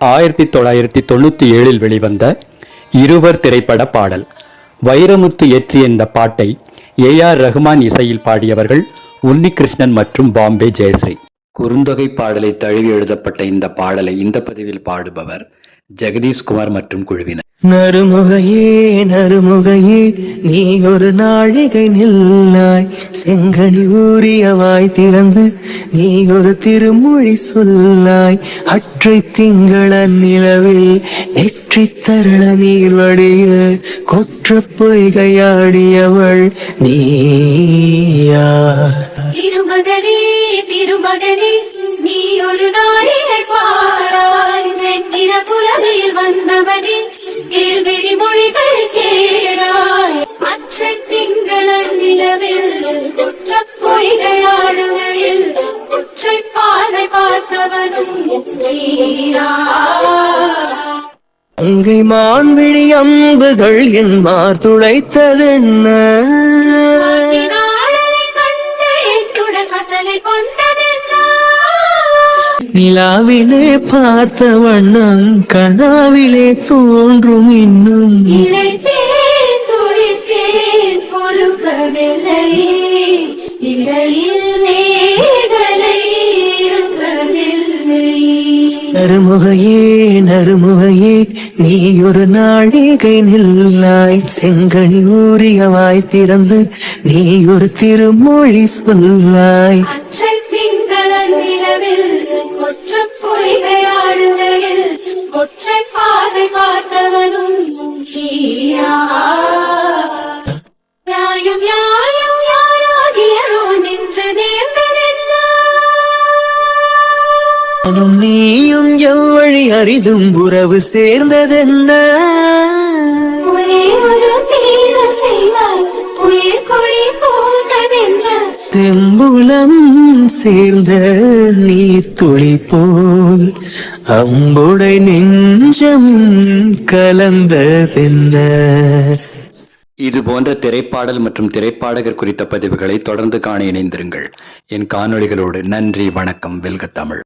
ஆயிரத்தி தொள்ளாயிரத்தி தொண்ணூத்தி ஏழில் வெளிவந்த இருவர் திரைப்பட பாடல். வைரமுத்து இயற்றிய இந்த பாட்டை ஏ ஆர் ரஹ்மான் இசையில் பாடியவர்கள் உன்னிகிருஷ்ணன் மற்றும் பாம்பே ஜெயஸ்ரீ. குறுந்தொகை பாடலை தழுவி எழுதப்பட்ட இந்த பாடலை இந்த பதிவில் பாடுபவர் ஜெகதீஷ்குமார் மற்றும் குழுவினர். நறுமுகையே நறுமுகையே நீ ஒரு நாழிகை நில்லாய். செங்கனி ஊறியவாய் திறந்து நீ ஒரு திருமொழி சொல்லாய். அற்றை திங்கள நிலவில் நெற்றி தரள நீர் கொற்ற பொய்கையாடியவள் நீயா. திருமகனே திருமகனே நீ ஒரு நாளிலை வந்தவனே கேள்விழி மொழிகள் கேடாய். மற்ற திங்கள நிலவில் குற்ற பொய்கையாடுகையில் குற்றை பார்வை பார்த்தவனும் அங்கை மான்விழி அம்புகள் என்பார் துளைத்ததென்ன? நாளை நிலாவிலே பார்த்த வண்ணம் கனாவிலே தோன்றும் இன்னும். நறுமுகையே நறுமுகையே நீ ஒரு நாழிகை நில்லாய். செங்கனி ஊறியவாய் திறந்து நீ ஒரு திருமொழி சொல்லாய். பார்வை பார்த்தவனும் சீரா. யாயும் யாயும் யாராகியரோ நின்று நேர்ந்ததென்ன? நீயும் எவ்வழி அறிதும் உறவு சேர்ந்ததென்ன? தெம்புளம் தெம்புலம் சேர்ந்த நீர் துளி போல் அம்புடை நெஞ்சம் கலந்ததென்ன? இது போன்ற திரைப்பாடல் மற்றும் திரைப்பாடகர் குறித்த பதிவுகளை தொடர்ந்து காண இணைந்திருங்கள். என் காணொளிகளோடு நன்றி வணக்கம் வெல்க தமிழ்.